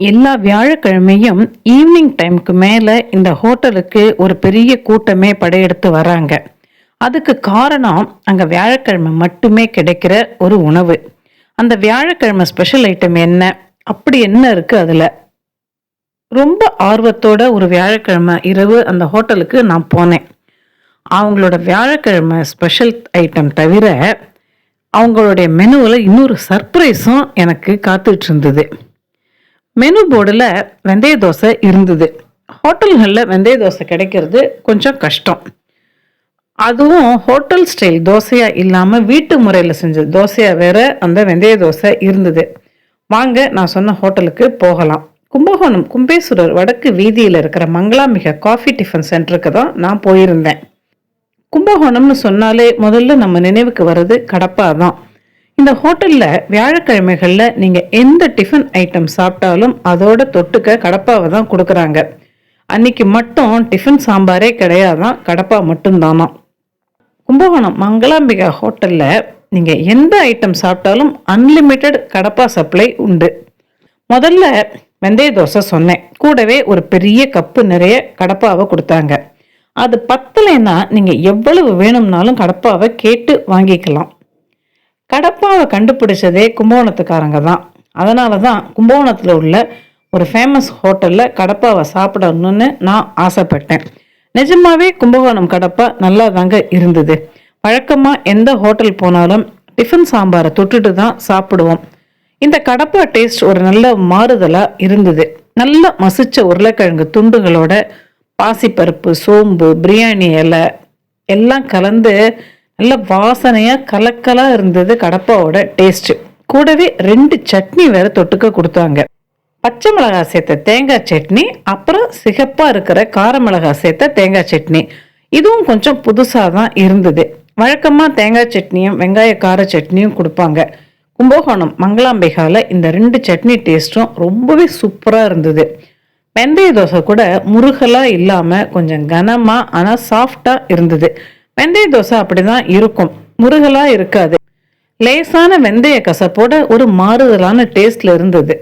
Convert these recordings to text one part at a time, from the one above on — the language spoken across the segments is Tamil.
எல்லா வியாழக்கிழமையும் ஈவினிங் டைமுக்கு மேலே இந்த ஹோட்டலுக்கு ஒரு பெரிய கூட்டமே படையெடுத்து வராங்க. அதுக்கு காரணம் அங்கே வியாழக்கிழமை மட்டுமே கிடைக்கிற ஒரு உணவு. அந்த வியாழக்கிழமை ஸ்பெஷல் ஐட்டம் என்ன? அப்படி என்ன இருக்குது அதில்? ரொம்ப ஆர்வத்தோட ஒரு வியாழக்கிழமை இரவு அந்த ஹோட்டலுக்கு நான் போனேன். அவங்களோட வியாழக்கிழமை ஸ்பெஷல் ஐட்டம் தவிர அவங்களுடைய மெனுவில் இன்னொரு சர்ப்ரைஸும் எனக்கு காத்துட்டு இருந்தது. மெனு போர்டில் வெந்தய தோசை இருந்தது. ஹோட்டல்களில் வெந்தய தோசை கிடைக்கிறது கொஞ்சம் கஷ்டம். அதுவும் ஹோட்டல் ஸ்டைல் தோசையாக இல்லாமல் வீட்டு முறையில் செஞ்ச தோசையாக வேற அந்த வெந்தய தோசை இருந்தது. வாங்க நான் சொன்ன ஹோட்டலுக்கு போகலாம். கும்பகோணம் கும்பேஸ்வரர் வடக்கு வீதியில் இருக்கிற மங்களாமிக காஃபி டிஃபன் சென்டருக்கு தான் நான் போயிருந்தேன். கும்பகோணம்னு சொன்னாலே முதல்ல நம்ம நினைவுக்கு வர்றது கடப்பா தான். இந்த ஹோட்டலில் வியாழக்கிழமைகளில் நீங்கள் எந்த டிஃபன் ஐட்டம் சாப்பிட்டாலும் அதோட தொட்டுக்க கடப்பாவை தான் கொடுக்குறாங்க. அன்னைக்கு மட்டும் டிஃபன் சாம்பாரே கிடையாதான் கடப்பா மட்டும்தானா? கும்பகோணம் மங்களாம்பிகா ஹோட்டலில் நீங்கள் எந்த ஐட்டம் சாப்பிட்டாலும் அன்லிமிட்டெட் கடப்பா சப்ளை உண்டு. முதல்ல வெந்தய தோசை சொன்னேன். கூடவே ஒரு பெரிய கப்பு நிறைய கடப்பாவை கொடுத்தாங்க. அது பத்தலைன்னா நீங்கள் எவ்வளவு வேணும்னாலும் கடப்பாவை கேட்டு வாங்கிக்கலாம். கடப்பாவை கண்டுபிடிச்சதே கும்பகோணத்துக்காரங்க தான் அதனால தான் கும்பகோணத்தில் உள்ள ஒரு ஃபேமஸ் ஹோட்டலில் கடப்பாவை சாப்பிடணும்னு நான் ஆசைப்பட்டேன். நிஜமாவே கும்பகோணம் கடப்பா நல்லா தாங்க இருந்தது. வழக்கமாக எந்த ஹோட்டல் போனாலும் டிஃபன் சாம்பாரை தொட்டுட்டு தான் சாப்பிடுவோம். இந்த கடப்பா டேஸ்ட் ஒரு நல்ல மாறுதலாக இருந்தது. நல்ல மசிச்ச உருளைக்கிழங்கு துண்டுகளோட பாசிப்பருப்பு சோம்பு பிரியாணி இலை எல்லாம் கலந்து நல்ல வாசனையாக கலக்கலாக இருந்தது கடப்பாவோட டேஸ்ட்டு கூடவே ரெண்டு சட்னி வேற தொட்டுக்க கொடுத்தாங்க. பச்சை மிளகாய் சேர்த்த தேங்காய் சட்னி அப்புறம் சிகப்பாக இருக்கிற கார மிளகாய் சேர்த்த தேங்காய் சட்னி. இதுவும் கொஞ்சம் புதுசாக தான் இருந்தது. வழக்கமாக தேங்காய் சட்னியும் வெங்காய கார சட்னியும் கொடுப்பாங்க. கும்பகோணம் மங்களாம்பிகாவில் இந்த ரெண்டு சட்னி டேஸ்ட்டும் ரொம்பவே சூப்பராக இருந்தது. வெந்தய தோசை கூட முருகலாக இல்லாமல் கொஞ்சம் கனமாக ஆனால் சாஃப்டாக இருந்தது. வெந்தய தோசை அப்படிதான் இருக்கும். முருகலாக இருக்காது. லேசான வெந்தய கசப்போட ஒரு மாறுதலான டேஸ்ட்ல இருந்தது.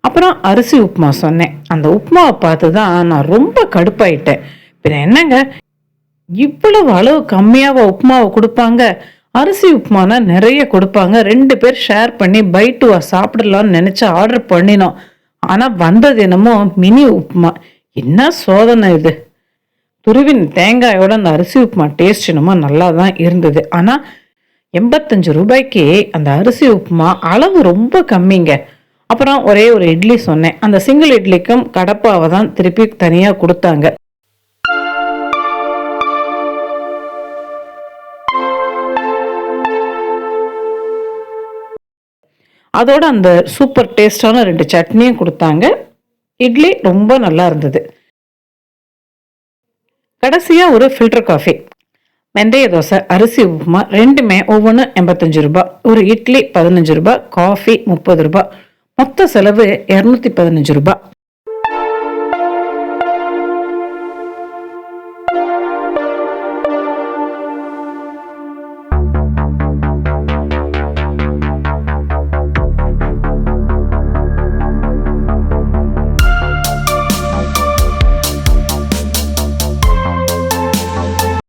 அப்புறம் அரிசி உப்புமா சொன்னேன். அந்த உப்புமாவை பார்த்து தான் நான் ரொம்ப கடுப்பாயிட்டேன். பின்ன என்னங்க? இவ்வளவு அளவு கம்மியாக உப்புமாவை கொடுப்பாங்க. அரிசி உப்புமானா நிறைய கொடுப்பாங்க. ரெண்டு பேர் ஷேர் பண்ணி பைட்டுவா சாப்பிடலாம்னு நினச்சி ஆர்டர் பண்ணினோம். ஆனால் வந்தது என்னமோ மினி உப்புமா. என்ன சோதனை இது? துருவின் தேங்காயோட அந்த அரிசி உப்புமா டேஸ்ட் என்னமோ நல்லா தான் இருந்தது. ஆனால் எண்பத்தஞ்சு ரூபாய்க்கு அந்த அரிசி உப்புமா அளவு ரொம்ப கம்மிங்க. அப்புறம் ஒரே ஒரு இட்லி சொன்னேன். அந்த சிங்கிள் இட்லிக்கும் கடப்பாவை தான் திருப்பி தனியாக கொடுத்தாங்க. அதோட அந்த சூப்பர் டேஸ்டான ரெண்டு சட்னியும் கொடுத்தாங்க. இட்லி ரொம்ப நல்லா இருந்தது. கடைசியாக ஒரு ஃபில்டர் காஃபி வெந்தய தோசை அரிசி உப்புமா ரெண்டுமே ஒவ்வொன்று எண்பத்தஞ்சு ரூபாய். ஒரு இட்லி பதினஞ்சு ரூபாய் காஃபி முப்பது ரூபாய். மொத்த செலவு இரநூத்தி பதினஞ்சு ரூபாய்.